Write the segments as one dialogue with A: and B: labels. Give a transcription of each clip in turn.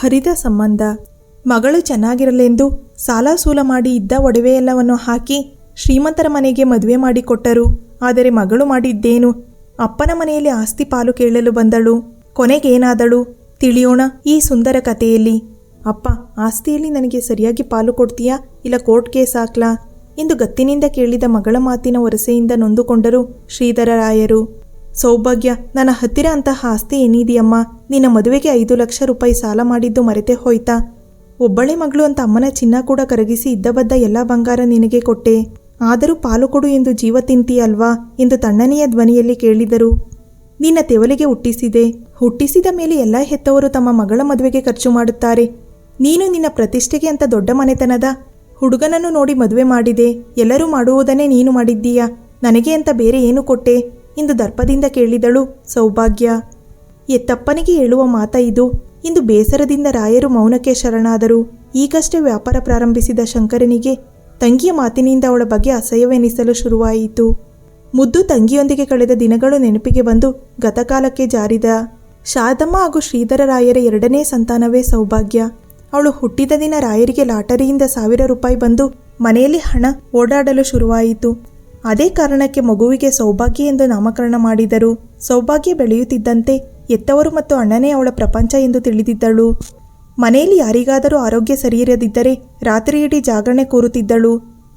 A: ಹರಿದ ಸಂಬಂಧ. ಮಗಳು ಚೆನ್ನಾಗಿರಲೆಂದು ಸಾಲ ಸೂಲ ಮಾಡಿ ಇದ್ದ ಒಡವೆಯೆಲ್ಲವನ್ನು ಹಾಕಿ ಶ್ರೀಮಂತರ ಮನೆಗೆ ಮದುವೆ ಮಾಡಿಕೊಟ್ಟರು. ಆದರೆ ಮಗಳು ಮಾಡಿದ್ದೇನು? ಅಪ್ಪನ ಮನೆಯಲ್ಲಿ ಆಸ್ತಿ ಪಾಲು ಕೇಳಲು ಬಂದಳು. ಕೊನೆಗೇನಾದಳು? ತಿಳಿಯೋಣ ಈ ಸುಂದರ ಕಥೆಯಲ್ಲಿ. ಅಪ್ಪ, ಆಸ್ತಿಯಲ್ಲಿ ನನಗೆ ಸರಿಯಾಗಿ ಪಾಲು ಕೊಡ್ತೀಯಾ? ಇಲ್ಲ ಕೋರ್ಟ್ ಕೇಸ್ ಹಾಕ್ಲಾ? ಎಂದು ಗತ್ತಿನಿಂದ ಕೇಳಿದ ಮಗಳ ಮಾತಿನ ವರಸೆಯಿಂದ ನೊಂದುಕೊಂಡರು ಶ್ರೀಧರರಾಯರು. ಸೌಭಾಗ್ಯ, ನನ್ನ ಹತ್ತಿರ ಅಂತಹ ಆಸ್ತಿ ಏನಿದೆಯಮ್ಮ? ನಿನ್ನ ಮದುವೆಗೆ ಐದು ಲಕ್ಷ ರೂಪಾಯಿ ಸಾಲ ಮಾಡಿದ್ದು ಮರೆತೆ ಹೋಯ್ತಾ? ಒಬ್ಬಳೆ ಮಗಳು ಅಂತ ಅಮ್ಮನ ಚಿನ್ನ ಕೂಡ ಕರಗಿಸಿ ಇದ್ದಬದ್ದ ಎಲ್ಲ ಬಂಗಾರ ನಿನಗೆ ಕೊಟ್ಟೆ. ಆದರೂ ಪಾಲು ಕೊಡು ಎಂದು ಜೀವ ತಿಂತೀಯಲ್ವಾ? ಎಂದು ತಣ್ಣನೆಯ ಧ್ವನಿಯಲ್ಲಿ ಕೇಳಿದರು. ನಿನ್ನ ತೆವಲಿಗೆ ಹುಟ್ಟಿಸಿದೆ. ಹುಟ್ಟಿಸಿದ ಮೇಲೆ ಎಲ್ಲ ಹೆತ್ತವರು ತಮ್ಮ ಮಗಳ ಮದುವೆಗೆ ಖರ್ಚು ಮಾಡುತ್ತಾರೆ. ನೀನು ನಿನ್ನ ಪ್ರತಿಷ್ಠೆಗೆ ಅಂತ ದೊಡ್ಡ ಮನೆತನದ ಹುಡುಗನನ್ನು ನೋಡಿ ಮದುವೆ ಮಾಡಿದೆ. ಎಲ್ಲರೂ ಮಾಡುವುದನ್ನೇ ನೀನು ಮಾಡಿದ್ದೀಯಾ? ನನಗೆ ಅಂತ ಬೇರೆ ಏನು ಕೊಟ್ಟೆ? ಎಂದು ದರ್ಪದಿಂದ ಕೇಳಿದಳು, ಸೌಭಾಗ್ಯ. ಎತ್ತಪ್ಪನಿಗೆ ಹೇಳುವ ಮಾತ ಇದು. ಇಂದು ಬೇಸರದಿಂದ ರಾಯರು ಮೌನಕ್ಕೆ ಶರಣಾದರು. ಈಗಷ್ಟೇ ವ್ಯಾಪಾರ ಪ್ರಾರಂಭಿಸಿದ ಶಂಕರನಿಗೆ ತಂಗಿಯ ಮಾತಿನಿಂದ ಅವಳ ಬಗ್ಗೆ ಅಸಹ್ಯವೆನಿಸಲು ಶುರುವಾಯಿತು. ಮುದ್ದು ತಂಗಿಯೊಂದಿಗೆ ಕಳೆದ ದಿನಗಳು ನೆನಪಿಗೆ ಬಂದು ಗತಕಾಲಕ್ಕೆ ಜಾರಿದ. ಶಾರದಮ್ಮ ಹಾಗೂ ಶ್ರೀಧರರಾಯರ ಎರಡನೇ ಸಂತಾನವೇ ಸೌಭಾಗ್ಯ. ಅವಳು ಹುಟ್ಟಿದ ದಿನ ರಾಯರಿಗೆ ಲಾಟರಿಯಿಂದ ಸಾವಿರ ರೂಪಾಯಿ ಬಂದು ಮನೆಯಲ್ಲಿ ಹಣ ಓಡಾಡಲು ಶುರುವಾಯಿತು. ಅದೇ ಕಾರಣಕ್ಕೆ ಮಗುವಿಗೆ ಸೌಭಾಗ್ಯ ಎಂದು ನಾಮಕರಣ ಮಾಡಿದರು. ಸೌಭಾಗ್ಯ ಬೆಳೆಯುತ್ತಿದ್ದಂತೆ ಎತ್ತವರು ಮತ್ತು ಅಣ್ಣನೇ ಅವಳ ಪ್ರಪಂಚ ಎಂದು ತಿಳಿದಿದ್ದಳು. ಮನೆಯಲ್ಲಿ ಯಾರಿಗಾದರೂ ಆರೋಗ್ಯ ಸರಿಯಿರದಿದ್ದರೆ ರಾತ್ರಿಯಿಡೀ ಜಾಗರಣೆ ಕೂರುತ್ತಿದ್ದಳು.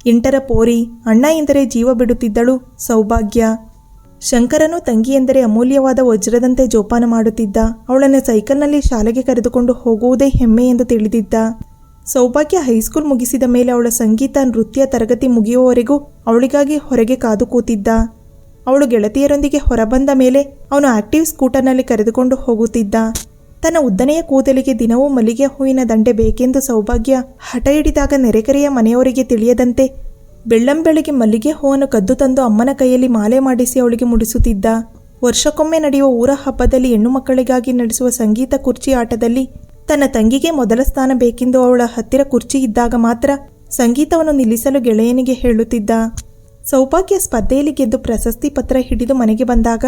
A: ಎಂಟರ ಪೋರಿ, ಅಣ್ಣ ಎಂದರೆ ಜೀವ ಬಿಡುತ್ತಿದ್ದಳು, ಸೌಭಾಗ್ಯ. ಶಂಕರನು ತಂಗಿ ಎಂದರೆ ಅಮೂಲ್ಯವಾದ ವಜ್ರದಂತೆ ಜೋಪಾನ ಮಾಡುತ್ತಿದ್ದ. ಅವಳನ್ನು ಸೈಕಲ್ನಲ್ಲಿ ಶಾಲೆಗೆ ಕರೆದುಕೊಂಡು ಹೋಗುವುದೇ ಹೆಮ್ಮೆ ಎಂದು ತಿಳಿದಿದ್ದ. ಸೌಭಾಗ್ಯ ಹೈಸ್ಕೂಲ್ ಮುಗಿಸಿದ ಮೇಲೆ ಅವಳ ಸಂಗೀತ, ನೃತ್ಯ ತರಗತಿ ಮುಗಿಯುವವರೆಗೂ ಅವಳಿಗಾಗಿ ಹೊರಗೆ ಕಾದು ಕೂತಿದ್ದ. ಅವಳು ಗೆಳತಿಯರೊಂದಿಗೆ ಹೊರಬಂದ ಮೇಲೆ ಅವನು ಆಕ್ಟಿವ್ ಸ್ಕೂಟರ್ನಲ್ಲಿ ಕರೆದುಕೊಂಡು ಹೋಗುತ್ತಿದ್ದ. ತನ್ನ ಉದ್ದನೆಯ ಕೂದಲಿಗೆ ದಿನವೂ ಮಲ್ಲಿಗೆ ಹೂವಿನ ದಂಡೆ ಬೇಕೆಂದು ಸೌಭಾಗ್ಯ ಹಠ ಹಿಡಿದಾಗ ನೆರೆಕೆರೆಯ ಮನೆಯವರಿಗೆ ತಿಳಿಯದಂತೆ ಬೆಳ್ಳಂಬೆಳಗ್ಗೆ ಮಲ್ಲಿಗೆ ಹೂವನ್ನು ಕದ್ದು ತಂದು ಅಮ್ಮನ ಕೈಯಲ್ಲಿ ಮಾಲೆ ಮಾಡಿಸಿ ಅವಳಿಗೆ ಮುಡಿಸುತ್ತಿದ್ದ. ವರ್ಷಕ್ಕೊಮ್ಮೆ ನಡೆಯುವ ಊರ ಹಬ್ಬದಲ್ಲಿ ಹೆಣ್ಣು ಮಕ್ಕಳಿಗಾಗಿ ನಡೆಸುವ ಸಂಗೀತ ಕುರ್ಚಿ ಆಟದಲ್ಲಿ ತನ್ನ ತಂಗಿಗೆ ಮೊದಲ ಸ್ಥಾನ ಬೇಕೆಂದು ಅವಳ ಹತ್ತಿರ ಕುರ್ಚಿ ಇದ್ದಾಗ ಮಾತ್ರ ಸಂಗೀತವನ್ನು ನಿಲ್ಲಿಸಲು ಗೆಳೆಯನಿಗೆ ಹೇಳುತ್ತಿದ್ದ. ಸೌಭಾಗ್ಯ ಸ್ಪರ್ಧೆಯಲ್ಲಿ ಗೆದ್ದು ಪ್ರಶಸ್ತಿ ಪತ್ರ ಹಿಡಿದು ಮನೆಗೆ ಬಂದಾಗ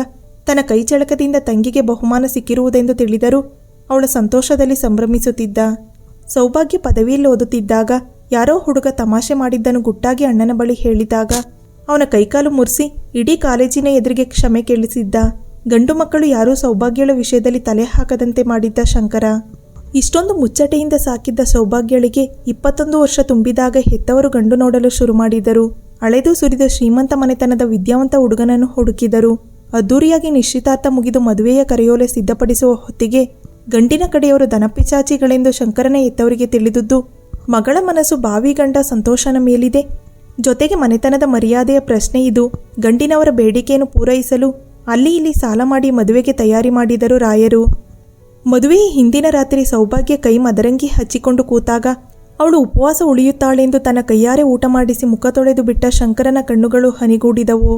A: ತನ್ನ ಕೈಚಳಕದಿಂದ ತಂಗಿಗೆ ಬಹುಮಾನ ಸಿಕ್ಕಿರುವುದೆಂದು ತಿಳಿದರೂ ಅವಳ ಸಂತೋಷದಲ್ಲಿ ಸಂಭ್ರಮಿಸುತ್ತಿದ್ದ. ಸೌಭಾಗ್ಯ ಪದವಿಯಲ್ಲಿ ಓದುತ್ತಿದ್ದಾಗ ಯಾರೋ ಹುಡುಗ ತಮಾಷೆ ಮಾಡಿದ್ದನ್ನು ಗುಟ್ಟಾಗಿ ಅಣ್ಣನ ಬಳಿ ಹೇಳಿದಾಗ ಅವನ ಕೈಕಾಲು ಮುರಿಸಿ ಇಡೀ ಕಾಲೇಜಿನ ಎದುರಿಗೆ ಕ್ಷಮೆ ಕೇಳಿಸಿದ್ದ. ಗಂಡು ಮಕ್ಕಳು ಯಾರೂ ಸೌಭಾಗ್ಯಳ ವಿಷಯದಲ್ಲಿ ತಲೆ ಹಾಕದಂತೆ ಮಾಡಿದ್ದ ಶಂಕರ. ಇಷ್ಟೊಂದು ಮುಚ್ಚಟೆಯಿಂದ ಸಾಕಿದ್ದ ಸೌಭಾಗ್ಯಳಿಗೆ ಇಪ್ಪತ್ತೊಂದು ವರ್ಷ ತುಂಬಿದಾಗ ಹೆತ್ತವರು ಗಂಡು ನೋಡಲು ಶುರು ಮಾಡಿದರು. ಅಳೆದು ಸುರಿದ ಶ್ರೀಮಂತ ಮನೆತನದ ವಿದ್ಯಾವಂತ ಹುಡುಗನನ್ನು ಹುಡುಕಿದರು. ಅದ್ದೂರಿಯಾಗಿ ನಿಶ್ಚಿತಾರ್ಥ ಮುಗಿದು ಮದುವೆಯ ಕರೆಯೋಲೆ ಸಿದ್ಧಪಡಿಸುವ ಹೊತ್ತಿಗೆ ಗಂಡಿನ ಕಡೆಯವರು ದನಪಿಚಾಚಿಗಳೆಂದು ಶಂಕರನ ಎತ್ತವರಿಗೆ ತಿಳಿದುದು ಮಗಳ ಮನಸ್ಸು ಬಾವಿ ಗಂಡ ಸಂತೋಷನ ಮೇಲಿದೆ. ಜೊತೆಗೆ ಮನೆತನದ ಮರ್ಯಾದೆಯ ಪ್ರಶ್ನೆ ಇದು. ಗಂಡಿನವರ ಬೇಡಿಕೆಯನ್ನು ಪೂರೈಸಲು ಅಲ್ಲಿ ಇಲ್ಲಿ ಸಾಲ ಮಾಡಿ ಮದುವೆಗೆ ತಯಾರಿ ಮಾಡಿದರು ರಾಯರು. ಮದುವೆಯ ಹಿಂದಿನ ರಾತ್ರಿ ಸೌಭಾಗ್ಯ ಕೈ ಮದರಂಗಿ ಹಚ್ಚಿಕೊಂಡು ಕೂತಾಗ, ಅವಳು ಉಪವಾಸ ಉಳಿಯುತ್ತಾಳೆಂದು ತನ್ನ ಕೈಯಾರೆ ಊಟ ಮಾಡಿಸಿ ಮುಖ ತೊಳೆದು ಬಿಟ್ಟ ಶಂಕರನ ಕಣ್ಣುಗಳು ಹನಿಗೂಡಿದವು.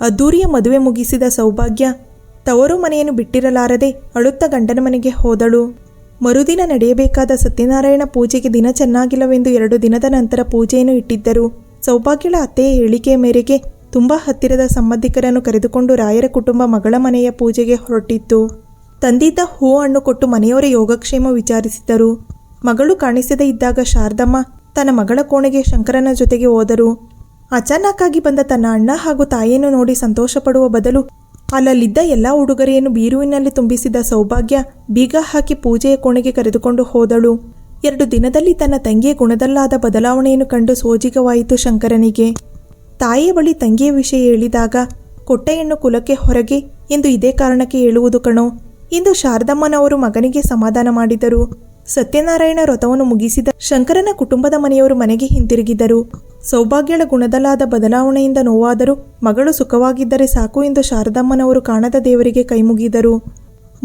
A: ಅದ್ದೂರಿಯ ಮದುವೆ ಮುಗಿಸಿದ ಸೌಭಾಗ್ಯ ತವರು ಮನೆಯನ್ನು ಬಿಟ್ಟಿರಲಾರದೆ ಅಳುತ್ತ ಗಂಡನ ಮನೆಗೆ ಹೋದಳು. ಮರುದಿನ ನಡೆಯಬೇಕಾದ ಸತ್ಯನಾರಾಯಣ ಪೂಜೆಗೆ ದಿನ ಚೆನ್ನಾಗಿಲ್ಲವೆಂದು ಎರಡು ದಿನದ ನಂತರ ಪೂಜೆಯನ್ನು ಇಟ್ಟಿದ್ದರು. ಸೌಭಾಗ್ಯಳ ಅತ್ತೆಯ ಹೇಳಿಕೆಯ ಮೇರೆಗೆ ತುಂಬಾ ಹತ್ತಿರದ ಸಂಬಂಧಿಕರನ್ನು ಕರೆದುಕೊಂಡು ರಾಯರ ಕುಟುಂಬ ಮಗಳ ಮನೆಯ ಪೂಜೆಗೆ ಹೊರಟಿತ್ತು. ತಂದಿದ್ದ ಹೂ ಹಣ್ಣು ಕೊಟ್ಟು ಮನೆಯವರ ಯೋಗಕ್ಷೇಮ ವಿಚಾರಿಸಿದರು ಮಗಳು ಕಾಣಿಸದೇ ಇದ್ದಾಗ ಶಾರದಮ್ಮ ತನ್ನ ಮಗಳ ಕೋಣೆಗೆ ಶಂಕರನ ಜೊತೆಗೆ ಹೋದರು. ಅಚಾನಕ್ಕಾಗಿ ಬಂದ ತನ್ನ ಅಣ್ಣ ಹಾಗೂ ತಾಯಿಯನ್ನು ನೋಡಿ ಸಂತೋಷಪಡುವ ಬದಲು ಅಲ್ಲಲ್ಲಿದ್ದ ಎಲ್ಲ ಉಡುಗೊರೆಯನ್ನು ಬೀರುವಿನಲ್ಲಿ ತುಂಬಿಸಿದ ಸೌಭಾಗ್ಯ ಬೀಗ ಹಾಕಿ ಪೂಜೆಯ ಕೋಣೆಗೆ ಕರೆದುಕೊಂಡು ಹೋದಳು. ಎರಡು ದಿನದಲ್ಲಿ ತನ್ನ ತಂಗಿಯ ಗುಣದಲ್ಲಾದ ಬದಲಾವಣೆಯನ್ನು ಕಂಡು ಸೋಜಿಗವಾಯಿತು ಶಂಕರನಿಗೆ. ತಾಯಿಯ ಬಳಿ ತಂಗಿಯ ವಿಷಯ ಹೇಳಿದಾಗ ಕೊಟ್ಟೆಯನ್ನು ಕುಲಕ್ಕೆ ಹೊರಗೆ ಎಂದು ಇದೇ ಕಾರಣಕ್ಕೆ ಹೇಳುವುದು ಕಣೋ. ಇಂದು ಶಾರದಮ್ಮನವರು ಮಗನಿಗೆ ಸಮಾಧಾನ ಮಾಡಿದರು. ಸತ್ಯನಾರಾಯಣ ವ್ರತವನ್ನು ಮುಗಿಸಿದ ಶಂಕರನ ಕುಟುಂಬದ ಮನೆಯವರು ಮನೆಗೆ ಹಿಂತಿರುಗಿದರು. ಸೌಭಾಗ್ಯಳ ಗುಣದಲ್ಲಾದ ಬದಲಾವಣೆಯಿಂದ ನೋವಾದರೂ ಮಗಳು ಸುಖವಾಗಿದ್ದರೆ ಸಾಕು ಎಂದು ಶಾರದಮ್ಮನವರು ಕಾಣದ ದೇವರಿಗೆ ಕೈಮುಗಿದರು.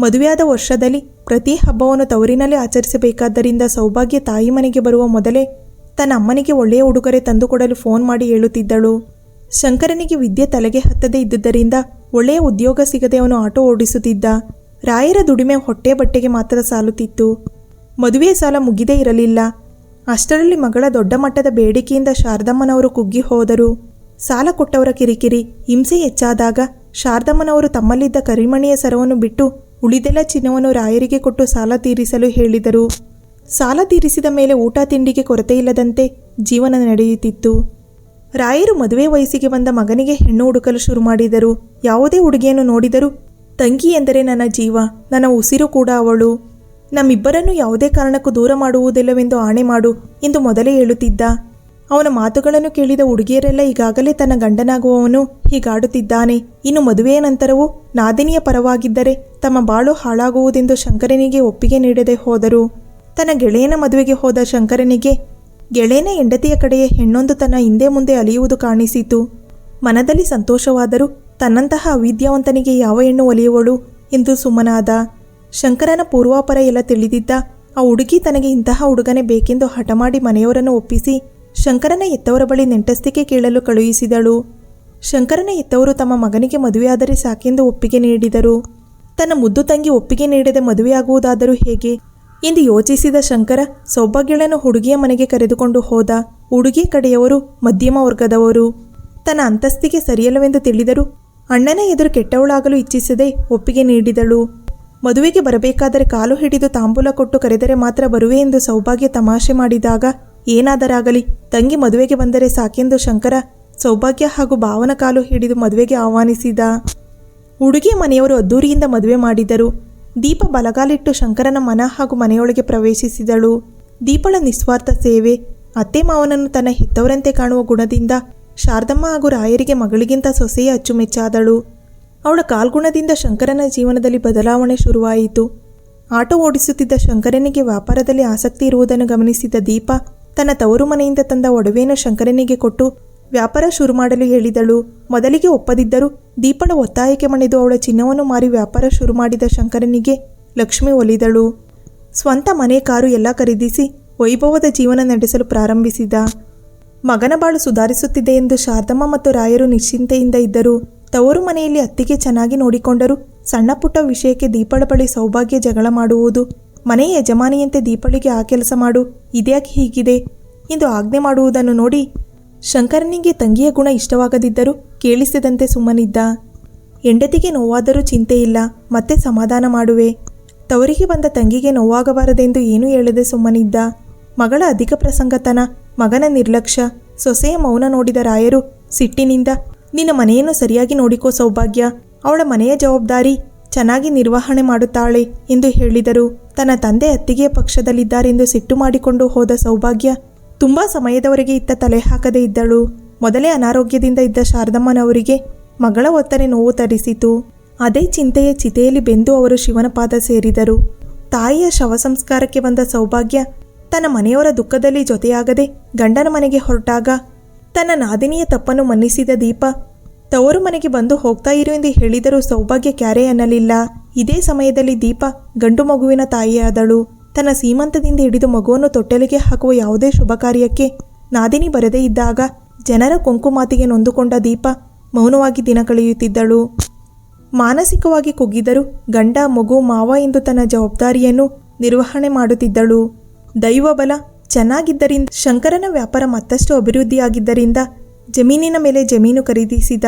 A: ಮದುವೆಯಾದ ವರ್ಷದಲ್ಲಿ ಪ್ರತಿ ಹಬ್ಬವನ್ನು ತವರಿನಲ್ಲಿ ಆಚರಿಸಬೇಕಾದ್ದರಿಂದ ಸೌಭಾಗ್ಯ ತಾಯಿ ಮನೆಗೆ ಬರುವ ಮೊದಲೇ ತನ್ನ ಅಮ್ಮನಿಗೆ ಒಳ್ಳೆಯ ಉಡುಗೊರೆ ತಂದುಕೊಡಲು ಫೋನ್ ಮಾಡಿ ಹೇಳುತ್ತಿದ್ದಳು. ಶಂಕರನಿಗೆ ವಿದ್ಯೆ ತಲೆಗೆ ಹತ್ತದೇ ಇದ್ದುದರಿಂದ ಒಳ್ಳೆಯ ಉದ್ಯೋಗ ಸಿಗದೆ ಅವನು ಆಟೋ ಓಡಿಸುತ್ತಿದ್ದ. ರಾಯರ ದುಡಿಮೆ ಹೊಟ್ಟೆ ಬಟ್ಟೆಗೆ ಮಾತ್ರ ಸಾಲುತ್ತಿತ್ತು. ಮದುವೆ ಸಾಲ ಮುಗಿದೇ ಇರಲಿಲ್ಲ. ಅಷ್ಟರಲ್ಲಿ ಮಗಳ ದೊಡ್ಡ ಮಟ್ಟದ ಬೇಡಿಕೆಯಿಂದ ಶಾರದಮ್ಮನವರು ಕುಗ್ಗಿ ಹೋದರು. ಸಾಲ ಕೊಟ್ಟವರ ಕಿರಿಕಿರಿ ಹಿಂಸೆ ಹೆಚ್ಚಾದಾಗ ಶಾರದಮ್ಮನವರು ತಮ್ಮಲ್ಲಿದ್ದ ಕರಿಮಣಿಯ ಸರವನ್ನು ಬಿಟ್ಟು ಉಳಿದೆಲ್ಲ ಚಿನ್ನವನ್ನು ರಾಯರಿಗೆ ಕೊಟ್ಟು ಸಾಲ ತೀರಿಸಲು ಹೇಳಿದರು. ಸಾಲ ತೀರಿಸಿದ ಮೇಲೆ ಊಟ ತಿಂಡಿಗೆ ಕೊರತೆಯಿಲ್ಲದಂತೆ ಜೀವನ ನಡೆಯುತ್ತಿತ್ತು. ರಾಯರು ಮದುವೆ ವಯಸ್ಸಿಗೆ ಬಂದ ಮಗನಿಗೆ ಹೆಣ್ಣು ಹುಡುಕಲು ಶುರು ಮಾಡಿದರು. ಯಾವುದೇ ಹುಡುಗಿಯನ್ನು ನೋಡಿದರೂ ತಂಗಿ ಎಂದರೆ ನನ್ನ ಜೀವ, ನನ್ನ ಉಸಿರು ಕೂಡ ಅವಳು. ನಮ್ಮಿಬ್ಬರನ್ನು ಯಾವುದೇ ಕಾರಣಕ್ಕೂ ದೂರ ಮಾಡುವುದಿಲ್ಲವೆಂದು ಆಣೆ ಮಾಡು ಎಂದು ಮೊದಲೇ ಹೇಳುತ್ತಿದ್ದ. ಅವನ ಮಾತುಗಳನ್ನು ಕೇಳಿದ ಹುಡುಗಿಯರೆಲ್ಲ ಈಗಾಗಲೇ ತನ್ನ ಗಂಡನಾಗುವವನು ಹೀಗಾಡುತ್ತಿದ್ದಾನೆ. ಇನ್ನು ಮದುವೆಯ ನಂತರವೂ ನಾದಿನಿಯ ಪರವಾಗಿದ್ದರೆ ತಮ್ಮ ಬಾಳು ಹಾಳಾಗುವುದೆಂದು ಶಂಕರನಿಗೆ ಒಪ್ಪಿಗೆ ನೀಡದೆ ಹೋದರು. ತನ್ನ ಗೆಳೆಯನ ಮದುವೆಗೆ ಹೋದ ಶಂಕರನಿಗೆ, ಗೆಳೆಯನ ಹೆಂಡತಿಯ ಕಡೆಯ ಹೆಣ್ಣೊಂದು ತನ್ನ ಹಿಂದೆ ಮುಂದೆ ಅಲಿಯುವುದು ಕಾಣಿಸಿತು. ಮನದಲ್ಲಿ ಸಂತೋಷವಾದರೂ ತನ್ನಂತಹ ವಿದ್ಯಾವಂತನಿಗೆ ಯಾವ ಹೆಣ್ಣು ಒಲಿಯುವಳು? ಎಂದು ಸುಮ್ಮನಾದ. ಶಂಕರನ ಪೂರ್ವಾಪರ ಎಲ್ಲ ತಿಳಿದಿದ್ದ, ಆ ಹುಡುಗಿ ತನಗೆ ಇಂತಹ ಹುಡುಗನೇ ಬೇಕೆಂದು ಹಠ ಮಾಡಿ ಮನೆಯವರನ್ನು ಒಪ್ಪಿಸಿ ಶಂಕರನ ಎತ್ತವರ ಬಳಿ ನೆಂಟಸ್ತಿಕೆ ಕೇಳಲು ಕಳುಹಿಸಿದಳು. ಶಂಕರನ ಎತ್ತವರು ತಮ್ಮ ಮಗನಿಗೆ ಮದುವೆಯಾದರೆ ಸಾಕೆಂದು ಒಪ್ಪಿಗೆ ನೀಡಿದರು. ತನ್ನ ಮುದ್ದು ತಂಗಿ ಒಪ್ಪಿಗೆ ನೀಡದೆ ಮದುವೆಯಾಗುವುದಾದರೂ ಹೇಗೆ? ಎಂದು ಯೋಚಿಸಿದ ಶಂಕರ ಸೌಭಾಗ್ಯಳನ್ನು ಹುಡುಗಿಯ ಮನೆಗೆ ಕರೆದುಕೊಂಡು ಹೋದ. ಹುಡುಗಿ ಕಡೆಯವರು ಮಧ್ಯಮ ವರ್ಗದವರು. ತನ್ನ ಅಂತಸ್ತಿಗೆ ಸರಿಯಲ್ಲವೆಂದು ತಿಳಿದರು ಅಣ್ಣನ ಎದುರು ಕೆಟ್ಟವಳಾಗಲು ಇಚ್ಛಿಸದೆ ಒಪ್ಪಿಗೆ ನೀಡಿದಳು. ಮದುವೆಗೆ ಬರಬೇಕಾದರೆ ಕಾಲು ಹಿಡಿದು ತಾಂಬೂಲ ಕೊಟ್ಟು ಕರೆದರೆ ಮಾತ್ರ ಬರುವೆ ಎಂದು ಸೌಭಾಗ್ಯ ತಮಾಷೆ ಮಾಡಿದಾಗ, ಏನಾದರಾಗಲಿ, ತಂಗಿ ಮದುವೆಗೆ ಬಂದರೆ ಸಾಕೆಂದು ಶಂಕರ ಸೌಭಾಗ್ಯ ಹಾಗೂ ಭಾವನ ಕಾಲು ಹಿಡಿದು ಮದುವೆಗೆ ಆಹ್ವಾನಿಸಿದ. ಹುಡುಗಿಯ ಮನೆಯವರು ಅದ್ದೂರಿಯಿಂದ ಮದುವೆ ಮಾಡಿದರು. ದೀಪ ಬಲಗಾಲಿಟ್ಟು ಶಂಕರನ ಮನ ಹಾಗೂ ಮನೆಯೊಳಗೆ ಪ್ರವೇಶಿಸಿದಳು. ದೀಪಳ ನಿಸ್ವಾರ್ಥ ಸೇವೆ, ಅತ್ತೆ ಮಾವನನ್ನು ತನ್ನ ಹೆತ್ತವರಂತೆ ಕಾಣುವ ಗುಣದಿಂದ ಶಾರದಮ್ಮ ಹಾಗೂ ರಾಯರಿಗೆ ಮಗಳಿಗಿಂತ ಸೊಸೆಯೇ ಅಚ್ಚುಮೆಚ್ಚಾದಳು. ಅವಳ ಕಾಲ್ಗುಣದಿಂದ ಶಂಕರನ ಜೀವನದಲ್ಲಿ ಬದಲಾವಣೆ ಶುರುವಾಯಿತು. ಆಟೋ ಓಡಿಸುತ್ತಿದ್ದ ಶಂಕರನಿಗೆ ವ್ಯಾಪಾರದಲ್ಲಿ ಆಸಕ್ತಿ ಇರುವುದನ್ನು ಗಮನಿಸಿದ ದೀಪ, ತನ್ನ ತವರು ಮನೆಯಿಂದ ತಂದ ಒಡವೆಯನ್ನು ಶಂಕರನಿಗೆ ಕೊಟ್ಟು ವ್ಯಾಪಾರ ಶುರು ಮಾಡಲು ಹೇಳಿದಳು. ಮೊದಲಿಗೆ ಒಪ್ಪದಿದ್ದರೂ ದೀಪಳ ಒತ್ತಾಯಕ್ಕೆ ಮಣಿದು ಅವಳ ಚಿನ್ನವನ್ನು ಮಾರಿ ವ್ಯಾಪಾರ ಶುರು ಮಾಡಿದ ಶಂಕರನಿಗೆ ಲಕ್ಷ್ಮಿ ಒಲಿದಳು. ಸ್ವಂತ ಮನೆ, ಕಾರು ಎಲ್ಲ ಖರೀದಿಸಿ ವೈಭವದ ಜೀವನ ನಡೆಸಲು ಪ್ರಾರಂಭಿಸಿದ. ಮಗನ ಬಾಳು ಸುಧಾರಿಸುತ್ತಿದೆ ಎಂದು ಶಾರದಮ್ಮ ಮತ್ತು ರಾಯರು ನಿಶ್ಚಿಂತೆಯಿಂದ ಇದ್ದರು. ತವರು ಮನೆಯಲ್ಲಿ ಅತ್ತಿಗೆ ಚೆನ್ನಾಗಿ ನೋಡಿಕೊಂಡರು. ಸಣ್ಣ ಪುಟ್ಟ ವಿಷಯಕ್ಕೆ ದೀಪಳ ಬಳಿ ಸೌಭಾಗ್ಯ ಜಗಳ ಮಾಡುವುದು. ಮನೆಯ ಯಜಮಾನಿಯಂತೆ ದೀಪಳಿಗೆ ಆ ಕೆಲಸ ಮಾಡು, ಇದ್ಯಾಕೆ ಹೀಗಿದೆ? ಎಂದು ಆಜ್ಞೆ ಮಾಡುವುದನ್ನು ನೋಡಿ ಶಂಕರನಿಗೆ ತಂಗಿಯ ಗುಣ ಇಷ್ಟವಾಗದಿದ್ದರೂ ಕೇಳಿಸಿದಂತೆ ಸುಮ್ಮನಿದ್ದ. ಹೆಂಡತಿಗೆ ನೋವಾದರೂ ಚಿಂತೆ ಇಲ್ಲ, ಮತ್ತೆ ಸಮಾಧಾನ ಮಾಡುವೆ. ತವರಿಗೆ ಬಂದ ತಂಗಿಗೆ ನೋವಾಗಬಾರದೆಂದು ಏನೂ ಹೇಳದೆ ಸುಮ್ಮನಿದ್ದ. ಮಗಳ ಅಧಿಕ ಪ್ರಸಂಗತನ ಮಗನ ನಿರ್ಲಕ್ಷ್ಯ. ಸೊಸೆಯ ಮೌನ ನೋಡಿದ ರಾಯರು, ಸಿಟ್ಟಿನಿಂದ, ನಿನ್ನ ಮನೆಯನ್ನು ಸರಿಯಾಗಿ ನೋಡಿಕೋ ಸೌಭಾಗ್ಯ. ಅವಳ ಮನೆಯ ಜವಾಬ್ದಾರಿ, ಚೆನ್ನಾಗಿ ನಿರ್ವಹಣೆ ಮಾಡುತ್ತಾಳೆ ಎಂದು ಹೇಳಿದರು. ತನ್ನ ತಂದೆ ಅತ್ತಿಗೆಯ ಪಕ್ಷದಲ್ಲಿದ್ದಾರೆಂದು ಸಿಟ್ಟು ಮಾಡಿಕೊಂಡು ಹೋದ ಸೌಭಾಗ್ಯ, ತುಂಬಾ ಸಮಯದವರೆಗೆ ಇತ್ತ ತಲೆ ಹಾಕದೇ ಇದ್ದಳು. ಮೊದಲೇ ಅನಾರೋಗ್ಯದಿಂದ ಇದ್ದ ಶಾರದಮ್ಮನವರಿಗೆ ಮಗಳ ಒತ್ತನೆ ನೋವು ತರಿಸಿತು. ಅದೇ ಚಿಂತೆಯ ಚಿತೆಯಲ್ಲಿ ಬೆಂದು ಅವರು ಶಿವನ ಪಾದ ಸೇರಿದರು. ತಾಯಿಯ ಶವ ಸಂಸ್ಕಾರಕ್ಕೆ ಬಂದ ಸೌಭಾಗ್ಯ ತನ್ನ ಮನೆಯವರ ದುಃಖದಲ್ಲಿ ಜೊತೆಯಾಗದೆ ಗಂಡನ ಮನೆಗೆ ಹೊರಟಾಗ ತನ್ನ ನಾದಿನಿಯ ತಪ್ಪನ್ನು ಮನ್ನಿಸಿದ ದೀಪ, ತವರು ಮನೆಗೆ ಬಂದು ಹೋಗ್ತಾ ಇರು ಎಂದು ಹೇಳಿದರೂ ಸೌಭಾಗ್ಯ ಕ್ಯಾರೆ ಅನ್ನಲಿಲ್ಲ. ಇದೇ ಸಮಯದಲ್ಲಿ ದೀಪ ಗಂಡು ಮಗುವಿನ ತಾಯಿಯಾದಳು. ತನ್ನ ಸೀಮಂತದಿಂದ ಹಿಡಿದು ಮಗುವನ್ನು ತೊಟ್ಟಲಿಗೆ ಹಾಕುವ ಯಾವುದೇ ಶುಭ ಕಾರ್ಯಕ್ಕೆ ನಾದಿನಿ ಬರದೇ ಇದ್ದಾಗ ಜನರ ಕೊಂಕು ಮಾತಿಗೆ ನೊಂದುಕೊಂಡ ದೀಪ ಮೌನವಾಗಿ ದಿನ ಕಳೆಯುತ್ತಿದ್ದಳು. ಮಾನಸಿಕವಾಗಿ ಕುಗ್ಗಿದರೂ ಗಂಡ, ಮಗು, ಮಾವ ಎಂದು ತನ್ನ ಜವಾಬ್ದಾರಿಯನ್ನು ನಿರ್ವಹಣೆ ಮಾಡುತ್ತಿದ್ದಳು. ದೈವಬಲ ಚೆನ್ನಾಗಿದ್ದರಿಂದ, ಶಂಕರನ ವ್ಯಾಪಾರ ಮತ್ತಷ್ಟು ಅಭಿವೃದ್ಧಿಯಾಗಿದ್ದರಿಂದ ಜಮೀನಿನ ಮೇಲೆ ಜಮೀನು ಖರೀದಿಸಿದ,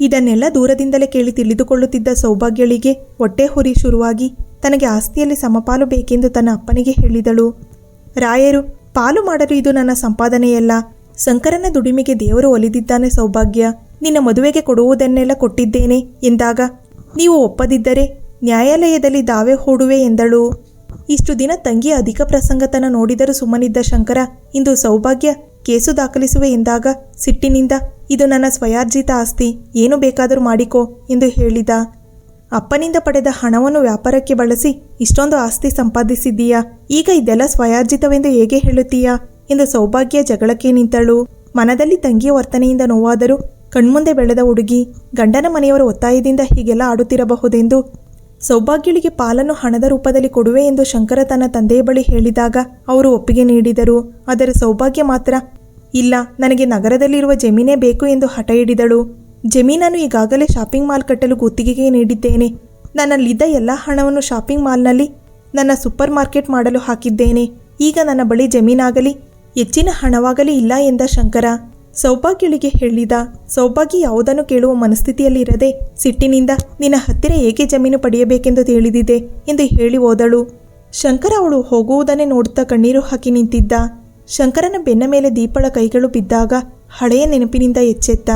A: ಇದನ್ನೆಲ್ಲ ದೂರದಿಂದಲೇ ಕೇಳಿ ತಿಳಿದುಕೊಳ್ಳುತ್ತಿದ್ದ ಸೌಭಾಗ್ಯಳಿಗೆ ಹೊಟ್ಟೆ ಹೊರಿ ಶುರುವಾಗಿ ತನಗೆ ಆಸ್ತಿಯಲ್ಲಿ ಸಮಪಾಲು ಬೇಕೆಂದು ತನ್ನ ಅಪ್ಪನಿಗೆ ಹೇಳಿದಳು. ರಾಯರು, ಪಾಲು ಮಾಡಲು ಇದು ನನ್ನ ಸಂಪಾದನೆಯಲ್ಲ. ಶಂಕರನ ದುಡಿಮೆಗೆ ದೇವರು ಒಲಿದಿದ್ದಾನೆ ಸೌಭಾಗ್ಯ. ನಿನ್ನ ಮದುವೆಗೆ ಕೊಡುವುದನ್ನೆಲ್ಲ ಕೊಟ್ಟಿದ್ದೇನೆ. ಎಂದಾಗ, ನೀವು ಒಪ್ಪದಿದ್ದರೆ ನ್ಯಾಯಾಲಯದಲ್ಲಿ ದಾವೆ ಹೂಡುವೆ ಎಂದಳು. ಇಷ್ಟು ದಿನ ತಂಗಿಯ ಅಧಿಕ ಪ್ರಸಂಗತನ ನೋಡಿದರೂ ಸುಮ್ಮನಿದ್ದ ಶಂಕರ, ಇಂದು ಸೌಭಾಗ್ಯ, ಕೇಸು ದಾಖಲಿಸುವೆ ಎಂದಾಗ ಸಿಟ್ಟಿನಿಂದ, ಇದು ನನ್ನ ಸ್ವಯಾರ್ಜಿತ ಆಸ್ತಿ, ಏನು ಬೇಕಾದರೂ ಮಾಡಿಕೋ ಎಂದು ಹೇಳಿದ. ಅಪ್ಪನಿಂದ ಪಡೆದ ಹಣವನ್ನು ವ್ಯಾಪಾರಕ್ಕೆ ಬಳಸಿ ಇಷ್ಟೊಂದು ಆಸ್ತಿ ಸಂಪಾದಿಸಿದ್ದೀಯಾ? ಈಗ ಇದೆಲ್ಲ ಸ್ವಯಾರ್ಜಿತವೆಂದು ಹೇಗೆ ಹೇಳುತ್ತೀಯಾ? ಎಂದು ಸೌಭಾಗ್ಯ ಜಗಳಕ್ಕೆ ನಿಂತಳು. ಮನದಲ್ಲಿ ತಂಗಿಯ ವರ್ತನೆಯಿಂದ ನೋವಾದರೂ ಕಣ್ಮುಂದೆ ಬೆಳೆದ ಹುಡುಗಿ ಗಂಡನ ಮನೆಯವರ ಒತ್ತಾಯದಿಂದ ಹೀಗೆಲ್ಲ ಆಡುತ್ತಿರಬಹುದೆಂದು ಸೌಭಾಗ್ಯಳಿಗೆ ಪಾಲನ್ನು ಹಣದ ರೂಪದಲ್ಲಿ ಕೊಡುವೆ ಎಂದು ಶಂಕರ ತನ್ನ ತಂದೆಯ ಬಳಿ ಹೇಳಿದಾಗ ಅವರು ಒಪ್ಪಿಗೆ ನೀಡಿದರು. ಆದರೆ ಸೌಭಾಗ್ಯ ಮಾತ್ರ ಇಲ್ಲ, ನನಗೆ ನಗರದಲ್ಲಿರುವ ಜಮೀನೇ ಬೇಕು ಎಂದು ಹಠ ಹಿಡಿದಳು. ಜಮೀನನ್ನು ಈಗಾಗಲೇ ಶಾಪಿಂಗ್ ಮಾಲ್ ಕಟ್ಟಲು ಗುತ್ತಿಗೆಗೆ ನೀಡಿದ್ದೇನೆ. ನನ್ನಲ್ಲಿದ್ದ ಎಲ್ಲ ಹಣವನ್ನು ಶಾಪಿಂಗ್ ಮಾಲ್ನಲ್ಲಿ ನನ್ನ ಸೂಪರ್ ಮಾರ್ಕೆಟ್ ಮಾಡಲು ಹಾಕಿದ್ದೇನೆ. ಈಗ ನನ್ನ ಬಳಿ ಜಮೀನಾಗಲಿ, ಹೆಚ್ಚಿನ ಹಣವಾಗಲಿ ಇಲ್ಲ ಎಂದ ಶಂಕರ. ಸೌಭಾಗ್ಯಳಿಗೆ ಹೇಳಿದ, ಸೌಭಾಗ್ಯ ಯಾವುದನ್ನು ಕೇಳುವ ಮನಸ್ಥಿತಿಯಲ್ಲಿರದೆ, ಸಿಟ್ಟಿನಿಂದ ನಿನ್ನ ಹತ್ತಿರ ಏಕೆ ಜಮೀನು ಪಡೆಯಬೇಕೆಂದು ತಿಳಿದಿದೆ? ಎಂದು ಹೇಳಿ ಹೋದಳು. ಶಂಕರ ಅವಳು ಹೋಗುವುದನ್ನೇ ನೋಡುತ್ತಾ ಕಣ್ಣೀರು ಹಾಕಿ ನಿಂತಿದ್ದ. ಶಂಕರನ ಬೆನ್ನ ಮೇಲೆ ದೀಪಳ ಕೈಗಳು ಬಿದ್ದಾಗ ಹಳೆಯ ನೆನಪಿನಿಂದ ಎಚ್ಚೆತ್ತ.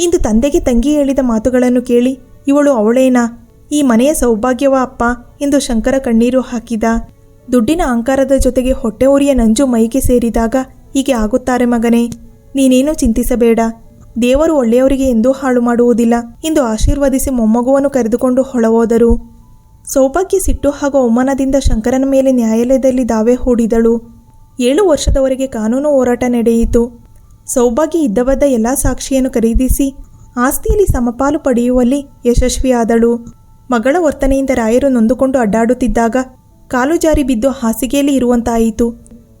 A: ಇಂದು ತಂದೆಗೆ ತಂಗಿ ಹೇಳಿದ ಮಾತುಗಳನ್ನು ಕೇಳಿ ಇವಳು ಅವಳೇನಾ? ಈ ಮನೆಯ ಸೌಭಾಗ್ಯವ ಅಪ್ಪ? ಎಂದು ಶಂಕರ ಕಣ್ಣೀರು ಹಾಕಿದ. ದುಡ್ಡಿನ ಅಹಂಕಾರದ ಜೊತೆಗೆ ಹೊಟ್ಟೆ ಉರಿಯ ನಂಜು ಮೈಗೆ ಸೇರಿದಾಗ ಹೀಗೆ ಆಗುತ್ತಾರೆ ಮಗನೇ. ನೀನೇನು ಚಿಂತಿಸಬೇಡ. ದೇವರು ಒಳ್ಳೆಯವರಿಗೆ ಎಂದೂ ಹಾಳು ಮಾಡುವುದಿಲ್ಲ. ಎಂದು ಆಶೀರ್ವದಿಸಿ ಮೊಮ್ಮಗುವನ್ನು ಕರೆದುಕೊಂಡು ಹೊಳಹೋದರು ಸೌಭಾಗ್ಯ ಸಿಟ್ಟು ಹಾಗೂ ಅವಮಾನದಿಂದ ಶಂಕರನ ಮೇಲೆ ನ್ಯಾಯಾಲಯದಲ್ಲಿ ದಾವೆ ಹೂಡಿದಳು. ಏಳು ವರ್ಷದವರೆಗೆ ಕಾನೂನು ಹೋರಾಟ ನಡೆಯಿತು. ಸೌಭಾಗ್ಯ ಇದ್ದವದ್ದ ಎಲ್ಲ ಸಾಕ್ಷಿಯನ್ನು ಖರೀದಿಸಿ ಆಸ್ತಿಯಲ್ಲಿ ಸಮಪಾಲು ಪಡೆಯುವಲ್ಲಿ ಯಶಸ್ವಿಯಾದಳು. ಮಗಳ ವರ್ತನೆಯಿಂದ ರಾಯರು ನೊಂದುಕೊಂಡು ಅಡ್ಡಾಡುತ್ತಿದ್ದಾಗ ಕಾಲು ಜಾರಿ ಬಿದ್ದು ಹಾಸಿಗೆಯಲ್ಲಿ ಇರುವಂತಾಯಿತು.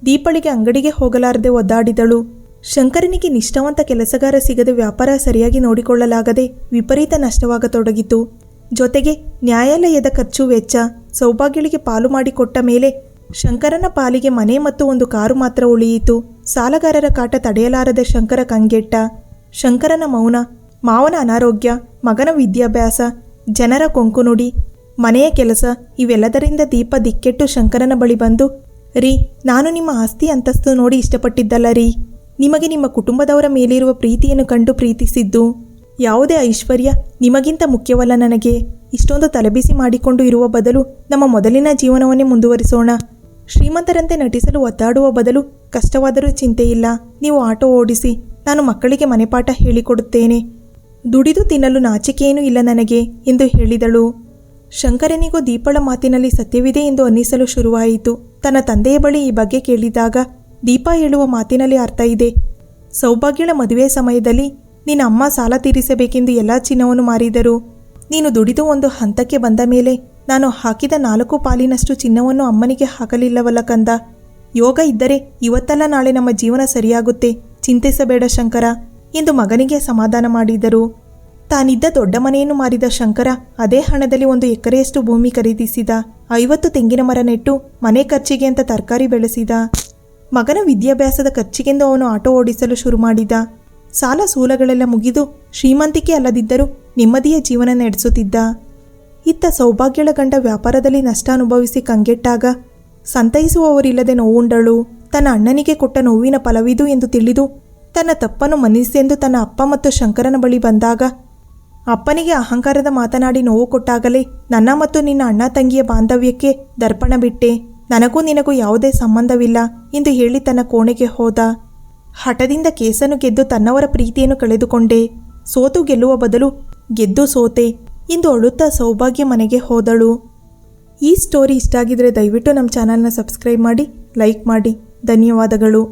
A: ದೀಪಳಿಗೆ ಅಂಗಡಿಗೆ ಹೋಗಲಾರದೆ ಒದ್ದಾಡಿದಳು. ಶಂಕರನಿಗೆ ನಿಷ್ಠಾವಂತ ಕೆಲಸಗಾರ ಸಿಗದೆ ವ್ಯಾಪಾರ ಸರಿಯಾಗಿ ನೋಡಿಕೊಳ್ಳಲಾಗದೆ ವಿಪರೀತ ನಷ್ಟವಾಗತೊಡಗಿತು. ಜೊತೆಗೆ ನ್ಯಾಯಾಲಯದ ಖರ್ಚು ವೆಚ್ಚ, ಸೌಭಾಗ್ಯಳಿಗೆ ಪಾಲು ಮಾಡಿಕೊಟ್ಟ ಮೇಲೆ ಶಂಕರನ ಪಾಲಿಗೆ ಮನೆ ಮತ್ತು ಒಂದು ಕಾರು ಮಾತ್ರ ಉಳಿಯಿತು. ಸಾಲಗಾರರ ಕಾಟ ತಡೆಯಲಾರದ ಶಂಕರ ಕಂಗೆಟ್ಟ. ಶಂಕರನ ಮೌನ, ಮಾವನ ಅನಾರೋಗ್ಯ, ಮಗನ ವಿದ್ಯಾಭ್ಯಾಸ, ಜನರ ಕೊಂಕುನುಡಿ ಮನೆಯ ಕೆಲಸ ಇವೆಲ್ಲದರಿಂದ ದೀಪ ದಿಕ್ಕೆಟ್ಟು ಶಂಕರನ ಬಳಿ ಬಂದು, ರೀ, ನಾನು ನಿಮ್ಮ ಆಸ್ತಿ ಅಂತಸ್ತು ನೋಡಿ ಇಷ್ಟಪಟ್ಟಿದ್ದಲ್ಲ ರೀ. ನಿಮಗೆ ನಿಮ್ಮ ಕುಟುಂಬದವರ ಮೇಲಿರುವ ಪ್ರೀತಿಯನ್ನು ಕಂಡು ಪ್ರೀತಿಸಿದ್ದು, ಯಾವುದೇ ಐಶ್ವರ್ಯ ನಿಮಗಿಂತ ಮುಖ್ಯವಲ್ಲ ನನಗೆ. ಇಷ್ಟೊಂದು ತಲೆಬಿಸಿ ಮಾಡಿಕೊಂಡು ಇರುವ ಬದಲು ನಮ್ಮ ಮೊದಲಿನ ಜೀವನವನ್ನೇ ಮುಂದುವರಿಸೋಣ. ಶ್ರೀಮಂತರಂತೆ ನಟಿಸಲು ಒದ್ದಾಡುವ ಬದಲು ಕಷ್ಟವಾದರೂ ಚಿಂತೆಯಿಲ್ಲ. ನೀವು ಆಟೋ ಓಡಿಸಿ, ನಾನು ಮಕ್ಕಳಿಗೆ ಮನೆಪಾಠ ಹೇಳಿಕೊಡುತ್ತೇನೆ. ದುಡಿದು ತಿನ್ನಲು ನಾಚಿಕೆಯೇನೂ ಇಲ್ಲ ನನಗೆ, ಎಂದು ಹೇಳಿದಳು. ಶಂಕರನಿಗೂ ದೀಪಳ ಮಾತಿನಲ್ಲಿ ಸತ್ಯವಿದೆ ಎಂದು ಅನ್ನಿಸಲು ಶುರುವಾಯಿತು. ತನ್ನ ತಂದೆಯ ಬಳಿ ಈ ಬಗ್ಗೆ ಕೇಳಿದಾಗ ದೀಪ ಹೇಳುವ ಮಾತಿನಲ್ಲಿ ಅರ್ಥ ಇದೆ. ಸೌಭಾಗ್ಯಳ ಮದುವೆ ಸಮಯದಲ್ಲಿ ನಿನ್ನ ಅಮ್ಮ ಸಾಲ ತೀರಿಸಬೇಕೆಂದು ಎಲ್ಲ ಚಿನ್ನವನ್ನು ಮಾರಿದರು. ನೀನು ದುಡಿದು ಒಂದು ಹಂತಕ್ಕೆ ಬಂದ ಮೇಲೆ ನಾನು ಹಾಕಿದ ನಾಲ್ಕು ಪಾಲಿನಷ್ಟು ಚಿನ್ನವನ್ನು ಅಮ್ಮನಿಗೆ ಹಾಕಲಿಲ್ಲವಲ್ಲ ಕಂದ. ಯೋಗ ಇದ್ದರೆ ಇವತ್ತಲ್ಲ ನಾಳೆ ನಮ್ಮ ಜೀವನ ಸರಿಯಾಗುತ್ತೆ. ಚಿಂತಿಸಬೇಡ ಶಂಕರ ಎಂದು ಮಗನಿಗೆ ಸಮಾಧಾನ ಮಾಡಿದರು. ತಾನಿದ್ದ ದೊಡ್ಡ ಮನೆಯನ್ನು ಮಾರಿದ ಶಂಕರ ಅದೇ ಹಣದಲ್ಲಿ ಒಂದು ಎಕರೆಯಷ್ಟು ಭೂಮಿ ಖರೀದಿಸಿದ. ಐವತ್ತು ತೆಂಗಿನ ಮರ ನೆಟ್ಟು ಮನೆ ಖರ್ಚಿಗೆ ಅಂತ ತರಕಾರಿ ಬೆಳೆಸಿದ. ಮಗನ ವಿದ್ಯಾಭ್ಯಾಸದ ಖರ್ಚಿಗೆಂದು ಅವನು ಆಟೋ ಓಡಿಸಲು ಶುರು ಮಾಡಿದ. ಸಾಲ ಸೂಲಗಳೆಲ್ಲ ಮುಗಿದು ಶ್ರೀಮಂತಿಕೆ ಅಲ್ಲದಿದ್ದರೂ ನೆಮ್ಮದಿಯ ಜೀವನ ನಡೆಸುತ್ತಿದ್ದ. ಇತ್ತ ಸೌಭಾಗ್ಯಳ ಗಂಡ ವ್ಯಾಪಾರದಲ್ಲಿ ನಷ್ಟ ಅನುಭವಿಸಿ ಕಂಗೆಟ್ಟಾಗ ಸಂತೈಸುವವರಿಲ್ಲದೆ ನೋವುಂಡಳು. ತನ್ನ ಅಣ್ಣನಿಗೆ ಕೊಟ್ಟ ನೋವಿನ ಫಲವಿದು ಎಂದು ತಿಳಿದು ತನ್ನ ತಪ್ಪನ್ನು ಮನ್ನಿಸೆಂದು ತನ್ನ ಅಪ್ಪ ಮತ್ತು ಶಂಕರನ ಬಳಿ ಬಂದಾಗ ಅಪ್ಪನಿಗೆ ಅಹಂಕಾರದ ಮಾತನಾಡಿ ನೋವು ಕೊಟ್ಟಾಗಲೇ ನನ್ನ ಮತ್ತು ನಿನ್ನ ಅಣ್ಣ ತಂಗಿಯ ಬಾಂಧವ್ಯಕ್ಕೆ ದರ್ಪಣ ಬಿಟ್ಟೆ ನನಗೂ ನಿನಗೂ ಯಾವುದೇ ಸಂಬಂಧವಿಲ್ಲ ಎಂದು ಹೇಳಿ ತನ್ನ ಕೋಣೆಗೆ ಹೋದ. ಹಠದಿಂದ ಕೇಸನ್ನು ಗೆದ್ದು ತನ್ನವರ ಪ್ರೀತಿಯನ್ನು ಕಳೆದುಕೊಂಡೆ. ಸೋತು ಗೆಲ್ಲುವ ಬದಲು ಗೆದ್ದು ಸೋತೆ ಎಂದು ಅಳುತ್ತಾ ಸೌಭಾಗ್ಯ ಮನೆಗೆ ಹೋದಳು. ಈ ಸ್ಟೋರಿ ಇಷ್ಟ ಆಗಿದ್ರೆ ದಯವಿಟ್ಟು ನಮ್ಮ ಚಾನಲ್ನ ಸಬ್ಸ್ಕ್ರೈಬ್ ಮಾಡಿ ಲೈಕ್ ಮಾಡಿ. ಧನ್ಯವಾದಗಳು.